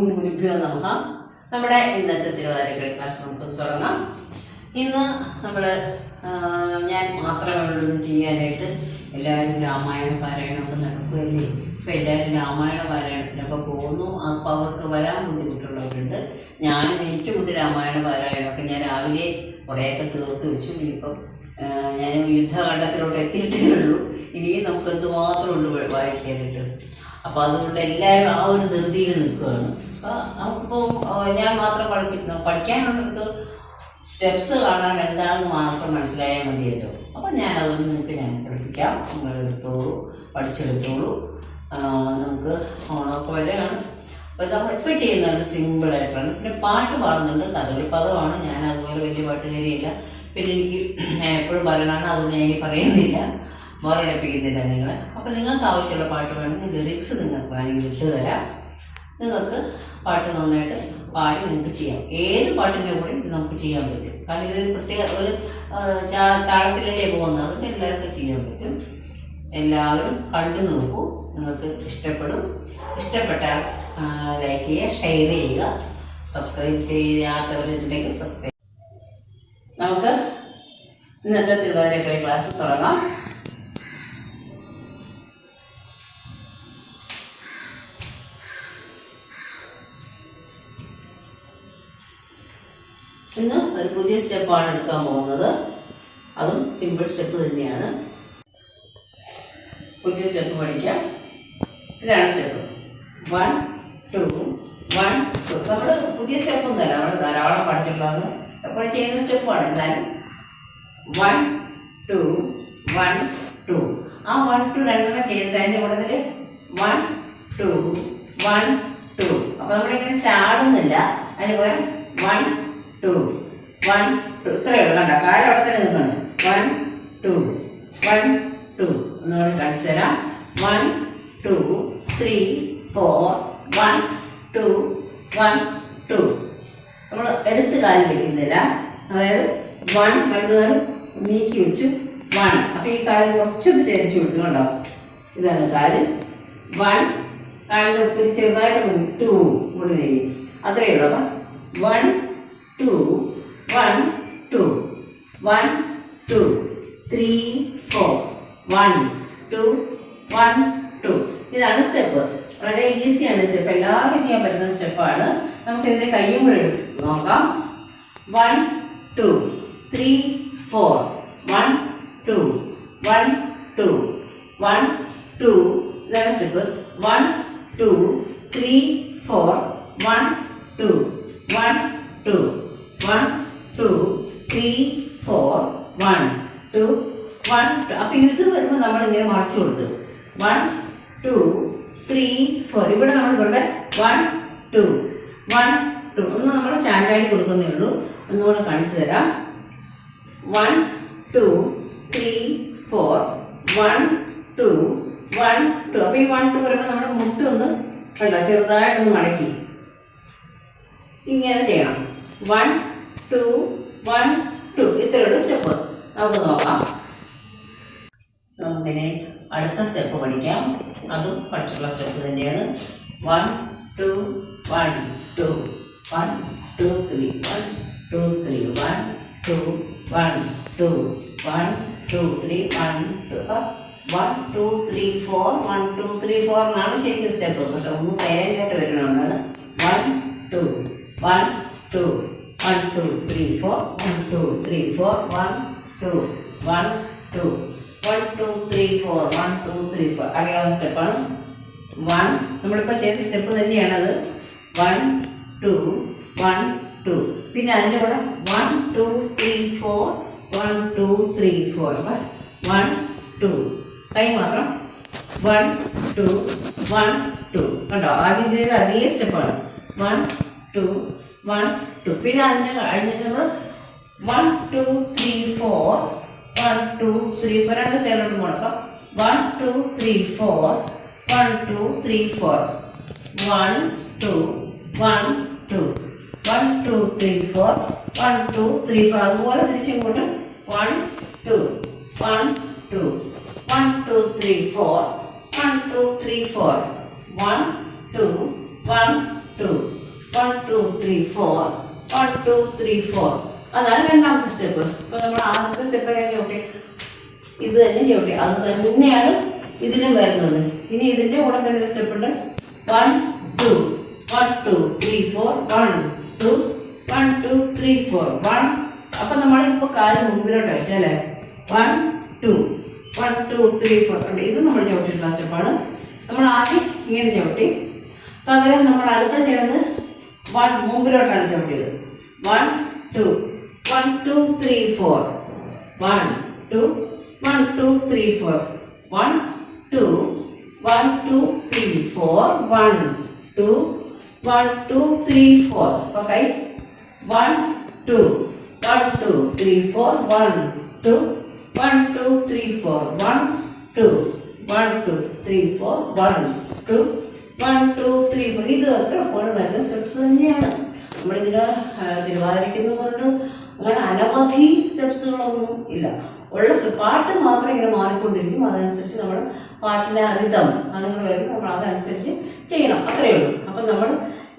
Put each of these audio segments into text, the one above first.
ഓം ഗുരുഭ്യോ നമഃ നമ്മുടെ ഇന്നത്തെ തിരുവാതിരക്കളി ക്ലാസ് നമുക്ക് തുടങ്ങാം. ഇന്ന് നമ്മൾ ഞാൻ മാത്രമേ ഉള്ളൂ ചെയ്യാനായിട്ട്. എല്ലാവരും രാമായണ പാരായണമൊക്കെ നടക്കുകയല്ലേ ഇപ്പം എല്ലാവരും രാമായണ പാരായണത്തിനൊക്കെ പോകുന്നു. അപ്പോൾ അവർക്ക് വരാൻ ബുദ്ധിമുട്ടുള്ളവരുണ്ട്. ഞാനും എനിക്കുമുണ്ട് രാമായണ പാരായണമൊക്കെ ഞാൻ രാവിലെ കുറേയൊക്കെ തീർത്ത് വെച്ചു. ഇനിയിപ്പം ഞാൻ യുദ്ധകാണ്ഡത്തിലോട്ട് എത്തിയിട്ടേ ഉള്ളൂ. ഇനിയും നമുക്ക് എന്തുമാത്രമുണ്ട് വായിക്കാനായിട്ട്? അപ്പോൾ അതുകൊണ്ട് എല്ലാവരും ആ ഒരു ധൃതിയിൽ നിൽക്കുകയാണ്. അപ്പോൾ നമുക്കിപ്പോൾ ഞാൻ മാത്രം പഠിപ്പിക്കുന്നു. പഠിക്കാനുള്ളത് സ്റ്റെപ്സ് കാണാൻ എന്താണെന്ന് മാത്രം മനസ്സിലായാൽ മതിയല്ലോ. അപ്പം ഞാൻ അതുകൊണ്ട് നിങ്ങൾക്ക് ഞാൻ പഠിപ്പിക്കാം. നിങ്ങൾ എടുത്തോളൂ പഠിച്ചെടുത്തോളൂ. നമുക്ക് ഓണമൊക്കെ വരെയാണ്. അപ്പോൾ നമ്മൾ ഇപ്പോൾ ചെയ്യുന്നത് സിമ്പിളായിട്ടാണ് പിന്നെ പാട്ട് പാടുന്നുണ്ട് കഥകളി പദമാണ്. ഞാൻ അതുപോലെ വലിയ പാട്ടുകാരിയില്ല പിന്നെ എനിക്ക് ഞാൻ എപ്പോഴും പറയണതാണ് അതുകൊണ്ട് ഞാൻ ഇനി പറയുന്നില്ല. ബോറടിപ്പിക്കുന്നില്ല നിങ്ങളെ. അപ്പോൾ നിങ്ങൾക്ക് ആവശ്യമുള്ള പാട്ട് വേണമെങ്കിൽ ലിറിക്സ് നിങ്ങൾക്ക് വേണമെങ്കിൽ ഇട്ട് തരാം. നിങ്ങൾക്ക് പാട്ട് നന്നായിട്ട് പാടി നമുക്ക് ചെയ്യാം. ഏത് പാട്ടിന്റെ കൂടെ നമുക്ക് ചെയ്യാൻ പറ്റും? കാരണം ഇത് പ്രത്യേക ഒരു താളത്തിലല്ലേ പോകുന്നത്? അതുകൊണ്ട് എല്ലാവർക്കും ചെയ്യാൻ പറ്റും. എല്ലാവരും കണ്ടു നോക്കൂ. നിങ്ങൾക്ക് ഇഷ്ടപ്പെടും. ഇഷ്ടപ്പെട്ടാൽ ലൈക്ക് ചെയ്യുക ഷെയർ ചെയ്യുക സബ്സ്ക്രൈബ് ചെയ്യാത്തവരുണ്ടെങ്കിൽ സബ്സ്ക്രൈബ് നമുക്ക് ഇന്നത്തെ തിരുവാതിരക്കളി ക്ലാസ് തുടങ്ങാം. പുതിയ സ്റ്റെപ്പാണ് എടുക്കാൻ പോകുന്നത്. അതും സിമ്പിൾ സ്റ്റെപ്പ് തന്നെയാണ്. പുതിയ സ്റ്റെപ്പ് പഠിക്കാം. ഇതാണ് step. One two. One two. നമ്മൾ പുതിയ സ്റ്റെപ്പ് ഒന്നുമല്ല നമ്മൾ ധാരാളം പഠിച്ചിട്ടുള്ളത് അപ്പോൾ ചെയ്യുന്ന സ്റ്റെപ്പാണ്. എന്നാലും വൺ ടു. One two. ആ വൺ ടു രണ്ടെണ്ണം ചെയ്തതിന്റെ കൂടുതൽ വൺ ടു. One two. അപ്പോൾ നമ്മളിങ്ങനെ ചാടുന്നില്ല. അതിന് പകരം വൺ ടു. വൺ ടു ഇത്രയേ ഉള്ളൂ കണ്ട? കാര്യം അവിടെ തന്നെ നിൽക്കണം. വൺ ടു വൺ ടു ഒന്നുകൂടി കാണിച്ചു തരാം. One two three four one two one two നമ്മൾ എടുത്ത് കാലം വയ്ക്കുന്നില്ല അതായത് വൺ വലുതുകാലം നീക്കി വെച്ചു. വൺ അപ്പോൾ ഈ കാലം കുറച്ചൊന്ന് ചരിച്ചു കൊടുത്തു കണ്ടോ? ഇതാണ് കാൽ. വൺ കാലിൽ ഒരു ചെറുതായിട്ട് ടു നീങ്ങി അത്രയേ ഉള്ളൂ. അപ്പം one two one two one two three four one two one two ഇതാണ് സ്റ്റെപ്പ് വളരെ ഈസിയാണ് സ്റ്റെപ്പ് എല്ലാവർക്കും ചെയ്യാൻ പറ്റുന്ന സ്റ്റെപ്പാണ് നമുക്കിതിന്റെ കയ്യും കൂടെ എടുത്ത് നോക്കാം one two three four one two one two one two ഇതാണ് step one two three four one two one two one two three four one two one അപ്പൊ ഇത് വരുമ്പോൾ നമ്മൾ ഇങ്ങനെ മറിച്ചു കൊടുത്തു. വൺ ടു ത്രീ ഫോർ ഇവിടെ നമ്മൾ വെറുതെ വൺ ടു വൺ ടു ഒന്ന് നമ്മൾ ചാൻഡായി കൊടുക്കുന്നേ ഉള്ളൂ. ഒന്നുകൂടെ കാണിച്ചു തരാം. One two three four one two one two അപ്പോൾ ഈ വൺ ടു പറയുമ്പോൾ നമ്മുടെ മുട്ട് ഒന്ന് കണ്ടോ? ചെറുതായിട്ടൊന്ന് മടക്കി. ഇങ്ങനെ ചെയ്യണം. വൺ ടു വൺ ടു ഇത്രയുള്ള സ്റ്റെപ്പ് നമുക്ക് നോക്കാം. നമുക്കിനി അടുത്ത സ്റ്റെപ്പ് പഠിക്കാം. അതും പഠിച്ചുള്ള സ്റ്റെപ്പ് തന്നെയാണ്. One two one two one two three one two three one two one two one two three one two one two three four one two three four എന്നാണ് ശരിക്കും സ്റ്റെപ്പ് കേട്ടോ ഒന്ന് സൈലന്റ് ആയിട്ട് വരുന്നതുകൊണ്ടാണ് one two one two three four one two three four one two one two one two three four one two three four അറിയാവുന്ന സ്റ്റെപ്പാണ് one നമ്മളിപ്പോൾ ചെയ്ത step തന്നെയാണത്. വൺ ടു വൺ ടു പിന്നെ അതിന്റെ കൂടെ one two three four one two three four one two കൈ മാത്രം. വൺ ടു വൺ ടു കണ്ടോ? ആദ്യം ചെയ്ത അതേ സ്റ്റെപ്പാണ് വൺ ടു വൺ ടു പിന്നെ അതിന്റെ കഴിഞ്ഞിട്ട് നമ്മൾ one two three four one two three four രണ്ട് സൈഡിലോട്ട് മുടക്കാം. One two three four one two three four one two one two one two three four one two three four അതുപോലെ തിരിച്ചിങ്ങോട്ട് one two one two one two three four one two three four one two one two one two three four one two three four അതാണ് രണ്ടാമത്തെ step ഇപ്പൊ നമ്മൾ ആദ്യത്തെ step ഞാൻ ചവിട്ടി ഇത് തന്നെ ചവിട്ടി അത് തന്നെയാണ് ഇതിലും വരുന്നത്. ഇനി ഇതിന്റെ കൂടെ തന്നെ സ്റ്റെപ്പ് ഉണ്ട്. One two one two three four one two one two three four one അപ്പൊ നമ്മൾ ഇപ്പൊ കാൽ മുമ്പിലോട്ട് വെച്ചല്ലേ one two one two three four ഉണ്ട് ഇത് നമ്മൾ ചവിട്ടിയിട്ടുള്ള സ്റ്റെപ്പാണ് നമ്മൾ ആദ്യം ഇങ്ങനെ ചവിട്ടി പകരം നമ്മൾ അടുത്ത ചെയ്യുന്നത് one മുമ്പിലോട്ടാണ് ചവിട്ടിയത്. One two one two three four one two one two three four one two one two three four one two one two three four okay one two one two three four one two one two three four one two one two three four one two one two three four ഇതൊക്കെ എപ്പോഴും വരുന്ന steps തന്നെയാണ്. നമ്മളിതിന് തിരുവാതിരയ്ക്കുന്ന കൊണ്ട് അങ്ങനെ അനവധി സ്റ്റെപ്സുകളൊന്നും ഇല്ല. ഉള്ള പാട്ട് മാത്രം ഇങ്ങനെ മാറിക്കൊണ്ടിരിക്കും. അതനുസരിച്ച് നമ്മൾ പാട്ടിന്റെ റിതം അതുങ്ങൾ വരും. നമ്മൾ അതനുസരിച്ച് ചെയ്യണം. അത്രയേ ഉള്ളൂ. അപ്പം നമ്മൾ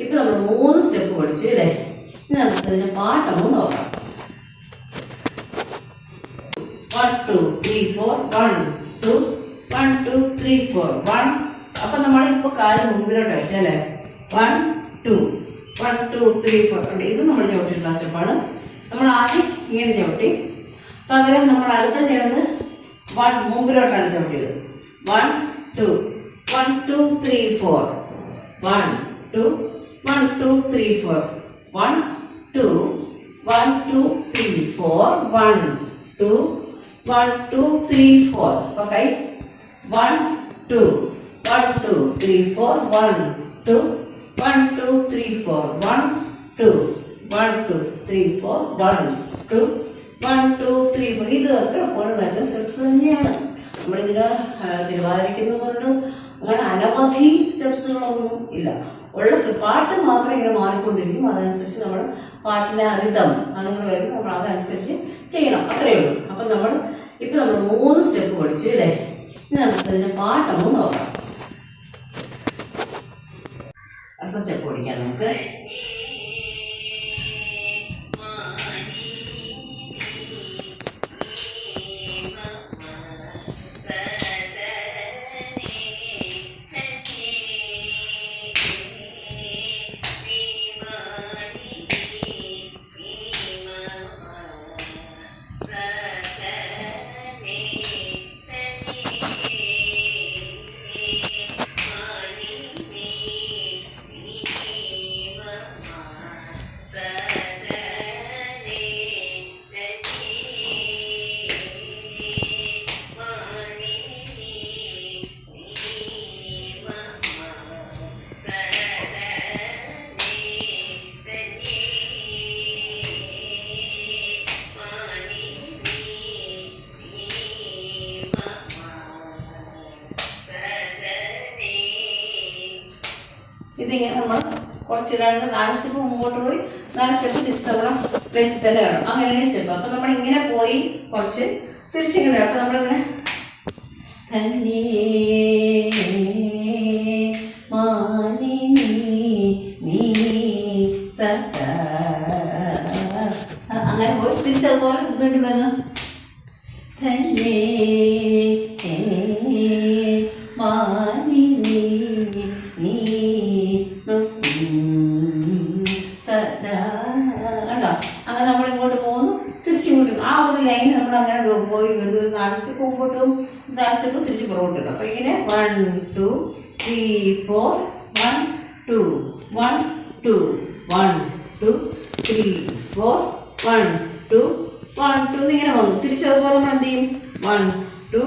ഇപ്പം നമ്മൾ മൂന്ന് സ്റ്റെപ്പ് പഠിച്ചു അല്ലേ? ഇനി നമുക്ക് ഇതിന്റെ പാട്ടൊന്ന് നോക്കാം. One two three four one two one two three four one അപ്പൊ നമ്മൾ ഇപ്പൊ കാൽ മുമ്പിലോട്ട് വെച്ചല്ലേ one two one two three four ഉണ്ട് ഇത് നമ്മൾ ചവിട്ടിയിട്ടുള്ള സ്റ്റെപ്പാണ് നമ്മൾ ആദ്യം ഇങ്ങനെ ചവിട്ടി. പകരം നമ്മൾ അടുത്ത ചേർന്ന് one മുമ്പിലോട്ടാണ് ചവിട്ടിയത്. One two one two three four one two one two three four one two one two three four one two one two three four okay one two one two three four one two one two three four one two one two three four one two one two three four ഇതൊക്കെ അപ്പോൾ വരുന്ന steps തന്നെയാണ്. നമ്മളിതിന് തിരുവാതിരയ്ക്കുന്ന കൊണ്ട് അങ്ങനെ അനവധി സ്റ്റെപ്സുകളൊന്നും ഇല്ല. ഉള്ള പാട്ട് മാത്രം ഇങ്ങനെ മാറിക്കൊണ്ടിരിക്കും. അതനുസരിച്ച് നമ്മൾ പാട്ടിന്റെ റിതം അങ്ങനെ വരുമ്പോൾ നമ്മൾ അതനുസരിച്ച് ചെയ്യണം. അത്രയേ ഉള്ളൂ. അപ്പം നമ്മൾ ഇപ്പം നമ്മൾ മൂന്ന് സ്റ്റെപ്പ് പഠിച്ചു അല്ലേ? ഇനി നമുക്ക് ഇതിന്റെ പാട്ടൊന്ന് നോക്കാം. അടുത്ത സ്റ്റെപ്പ് പഠിക്കാം നമുക്ക് ഇതിങ്ങനെ നമ്മൾ കുറച്ച് രണ്ട് നാല് സ്റ്റെപ്പ് മുമ്പോട്ട് പോയി നാല് സ്റ്റെപ്പ് തിരിച്ച് നമ്മുടെ പ്ലേസിൽ തന്നെ വേണം അങ്ങനെയാണ് സ്റ്റെപ്പ് അപ്പം നമ്മൾ ഇങ്ങനെ പോയി കുറച്ച് തിരിച്ചിങ്ങനെ അപ്പം നമ്മളിങ്ങനെ അങ്ങനെ പോയി തിരിച്ചതുപോലെ വീണ്ടും വരുന്നു കണ്ടോ? അങ്ങനെ നമ്മൾ ഇങ്ങോട്ട് പോകുന്നു തിരിച്ചിങ്ങോട്ട് ആ ഒരു ലൈൻ നമ്മൾ അങ്ങനെ പോയി വരുന്നു ഒരു നാല് സ്റ്റെപ്പ് മുമ്പോട്ടും നാല് സ്റ്റെപ്പ് തിരിച്ച് പുറകോട്ട് ഇടും അപ്പോൾ ഇങ്ങനെ one two three four one two one two one two three four one two one two ഇങ്ങനെ വന്നു. തിരിച്ചതുപോലെ നമ്മൾ എന്ത് ചെയ്യും? One two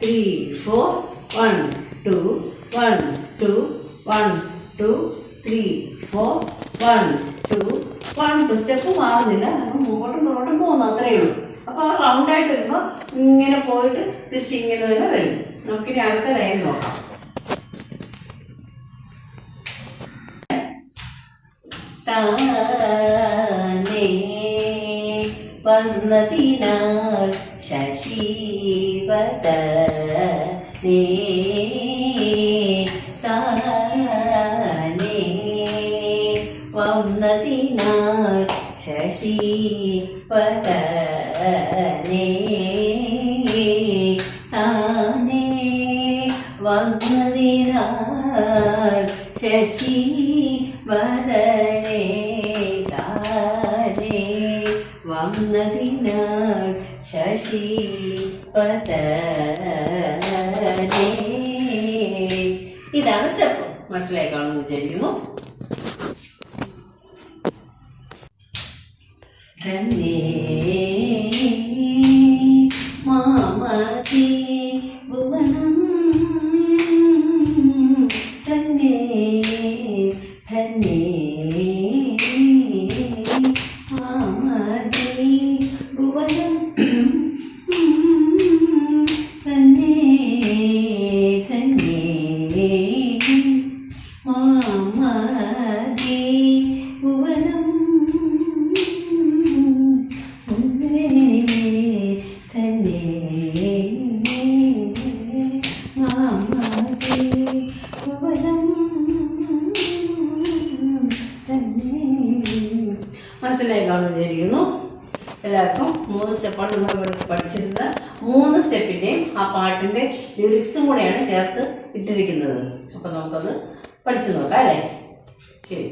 three four one two one two one two three four one one two step മാറുന്നില്ല. നമ്മൾ മുമ്പോട്ടും മുമ്പോട്ടും പോകുന്നു അത്രയേ ഉള്ളൂ. അപ്പോൾ ആ റൗണ്ടായിട്ട് വരുമ്പോൾ ഇങ്ങനെ പോയിട്ട് തിരിച്ച് ഇങ്ങനെ തന്നെ വരും. നമുക്കിനി അടുത്ത ലൈൻ നോക്കാം. താനേ വന്നതിനാൽ ശശീവത നേ ശശി പതനേ ആനേ വന്നതിനാൽ ശശി വദനേ താനേ വന്നതിനാൽ ശശി പതനേ ഇതാണ് സ്റ്റെപ്പ് മനസ്സിലാക്കാണെന്ന് വിചാരിക്കുന്നു. തന്നെ മനസ്സിലായി കാണുമെന്ന് വിചാരിക്കുന്നു എല്ലാവർക്കും മൂന്ന് സ്റ്റെപ്പാണ് നമ്മൾ ഇവിടെ പഠിച്ചിരുന്നത്. മൂന്ന് സ്റ്റെപ്പിന്റെയും ആ പാട്ടിന്റെ ലിറിക്സും കൂടെയാണ് ചേർത്ത് ഇട്ടിരിക്കുന്നത്. അപ്പോൾ നമുക്കത് പഠിച്ചു നോക്കാം അല്ലേ? ശരി.